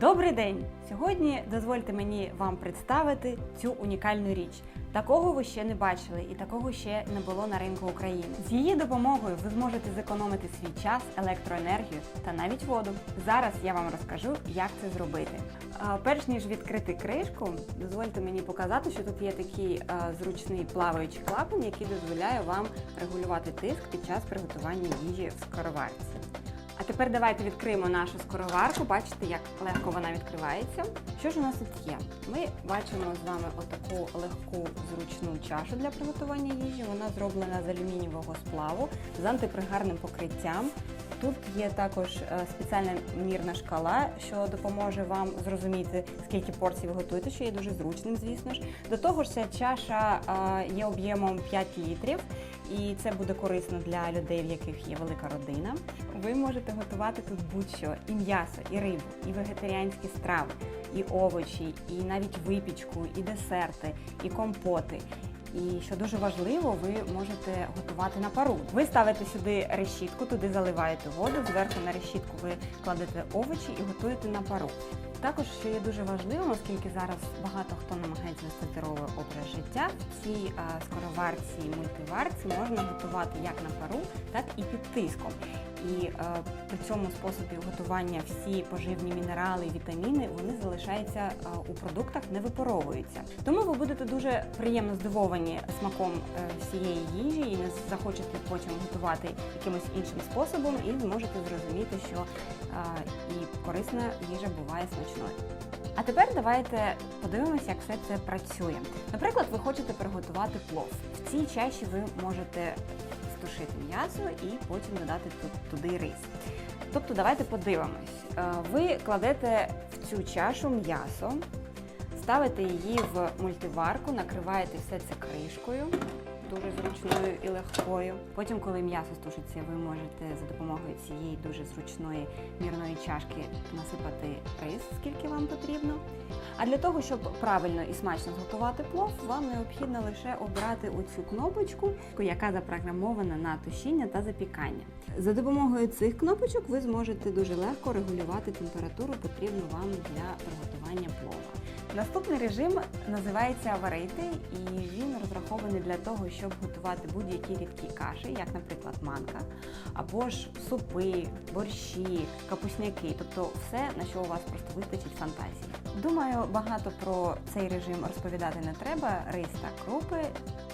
Добрий день! Сьогодні дозвольте мені вам представити цю унікальну річ. Такого ви ще не бачили і такого ще не було на ринку України. З її допомогою ви зможете зекономити свій час, електроенергію та навіть воду. Зараз я вам розкажу, як це зробити. Перш ніж відкрити кришку, дозвольте мені показати, що тут є такий зручний плаваючий клапан, який дозволяє вам регулювати тиск під час приготування їжі в скороварці. А тепер давайте відкриємо нашу скороварку. Бачите, як легко вона відкривається. Що ж у нас тут є? Ми бачимо з вами отаку легку зручну чашу для приготування їжі. Вона зроблена з алюмінієвого сплаву з антипригарним покриттям. Тут є також е, спеціальна мірна шкала, що допоможе вам зрозуміти, скільки порцій ви готуєте, що є дуже зручним, звісно ж. До того ж, ця чаша е, є об'ємом 5 літрів, і це буде корисно для людей, в яких є велика родина. Ви можете готувати тут будь-що і м'ясо, і рибу, і вегетаріанські страви, і овочі, і навіть випічку, і десерти, і компоти. І що дуже важливо, ви можете готувати на пару. Ви ставите сюди решітку, туди заливаєте воду, зверху на решітку ви кладете овочі і готуєте на пару. Також, що є дуже важливим, оскільки зараз багато хто намагається вести образ життя, в цій скороварці і мультиварці можна готувати як на пару, так і під тиском. І е, при цьому способі готування всі поживні мінерали і вітаміни вони залишаються е, у продуктах, не випаровуються. Тому ви будете дуже приємно здивовані смаком е, всієї їжі і не захочете потім готувати якимось іншим способом, і зможете зрозуміти, що е, і корисна їжа буває смачною. А тепер давайте подивимося, як все це працює. Наприклад, ви хочете приготувати плов. В цій чаші ви можете стушити м'ясо і потім додати туди рис. Тобто, давайте подивимось. Е, Ви кладете в цю чашу м'ясо, ставите її в мультиварку, накриваєте все це кришкою. Дуже зручною і легкою. Потім, коли м'ясо стушиться, ви можете за допомогою цієї дуже зручної мірної чашки насипати рис, скільки вам потрібно. А для того, щоб правильно і смачно зготувати плов, вам необхідно лише обрати оцю кнопочку, яка запрограмована на тушіння та запікання. За допомогою цих кнопочок ви зможете дуже легко регулювати температуру, потрібну вам для приготування плова. Наступний режим називається варити, і він розрахований для того, щоб готувати будь-які рідкі каші, як, наприклад, манка, або ж супи, борщі, капусняки, тобто все, на що у вас просто вистачить фантазії. Думаю, багато про цей режим розповідати не треба. Рис та крупи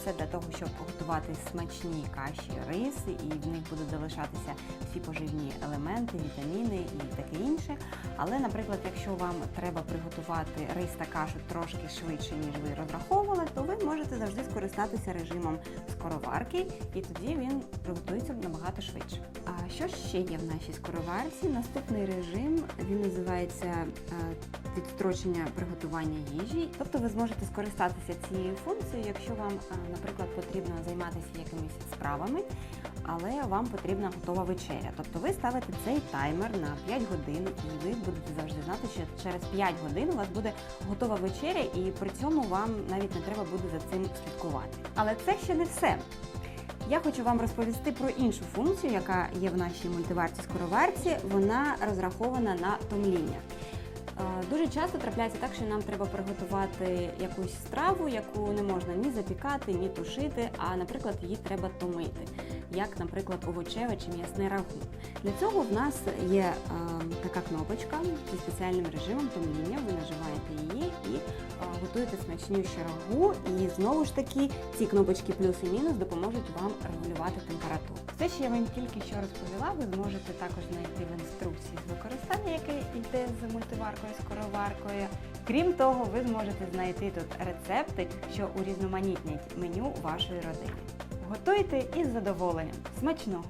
це для того, щоб готувати смачні каші риси, і в них будуть залишатися всі поживні елементи, вітаміни і таке інше. Але, наприклад, якщо вам треба приготувати рис та кашу трошки швидше, ніж ви розраховували, то ви можете завжди скористатися режимом скороварки, і тоді він приготується набагато швидше. А що ще є в нашій скороварці? Наступний режим він називається е, відстрочення приготування їжі. Тобто ви зможете скористатися цією функцією, якщо вам, е, наприклад, потрібно займатися якимись справами, але вам потрібна готова вечеря. Тобто ви ставите цей таймер на 5 годин, і ви будете завжди знати, що через 5 годин у вас буде готова вечеря, і при цьому вам навіть не треба буде за цим слідкувати. Але це ще не все. Я хочу вам розповісти про іншу функцію, яка є в нашій мультиварці скороварці. Вона розрахована на томління. Дуже часто трапляється так, що нам треба приготувати якусь страву, яку не можна ні запікати, ні тушити, а, наприклад, її треба томити, як, наприклад, овочеве чи м'ясне рагу. Для цього в нас є е, така кнопочка зі спеціальним режимом томління. Ви нажимаєте її і готуєте смачнющу рагу. І знову ж таки ці кнопочки плюс і мінус допоможуть вам регулювати температуру. Все, що я вам тільки що розповіла, ви зможете також знайти в інструкції з використання, яке йде з мультиваркою скороваркою. Крім того, ви зможете знайти тут рецепти, що урізноманітнять меню вашої родини. Готуйте із задоволенням. Смачного!